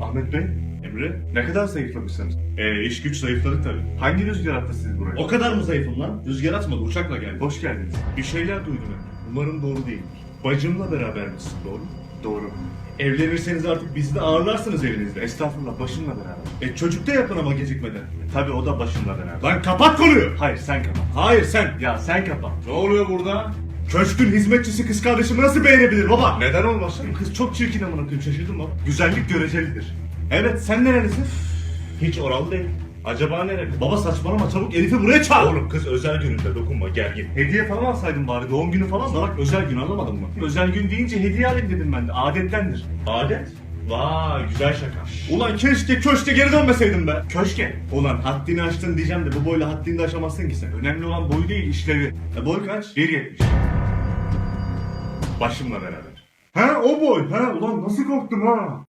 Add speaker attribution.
Speaker 1: Ahmet Bey,
Speaker 2: Emre?
Speaker 1: ne kadar zayıflamışsınız?
Speaker 2: Ee, iş güç zayıfladık tabii.
Speaker 1: Hangi rüzgar attı sizi buraya?
Speaker 2: O kadar mı zayıfım lan? Rüzgar atmadı, uçakla geldi.
Speaker 1: Hoş geldiniz.
Speaker 2: Bir şeyler duydum Emre. Umarım doğru değildir. Bacımla beraber misin, doğru mu?
Speaker 1: Doğru.
Speaker 2: Evlenirseniz artık bizi de ağırlarsınız evinizde.
Speaker 1: Estağfurullah, başımla beraber.
Speaker 2: E çocuk da yapın ama gecikmeden.
Speaker 1: Tabii o da başımla beraber.
Speaker 2: Lan kapat konuyu!
Speaker 1: Hayır, sen kapat.
Speaker 2: Hayır sen!
Speaker 1: Ya sen kapat.
Speaker 2: Ne oluyor burada? Köşkün hizmetçisi kız kardeşimi nasıl beğenebilir baba?
Speaker 1: Neden olmasın? Kız çok çirkin amına koyayım, şaşırdın mı? Güzellik görecelidir. Evet, sen nerelisin?
Speaker 2: Hiç oral değil. Acaba nerede? Baba saçmalama çabuk Elif'i buraya çağır. Oğlum kız özel gününde dokunma gergin.
Speaker 1: Hediye falan alsaydın bari, doğum günü falan da.
Speaker 2: Salak özel gün anlamadın mı?
Speaker 1: Özel gün deyince hediye alayım dedim ben de, adettendir.
Speaker 2: Adet? Vay güzel şaka. Ulan keşke köşke geri dönmeseydim be.
Speaker 1: Köşke.
Speaker 2: Ulan haddini aştın diyeceğim de bu boyla haddini de aşamazsın ki sen.
Speaker 1: Önemli olan boyu değil, işlevi.
Speaker 2: E boy kaç?
Speaker 1: 1.70.
Speaker 2: Başımla beraber.
Speaker 1: Ha o boy. Ha ulan nasıl korktum ha.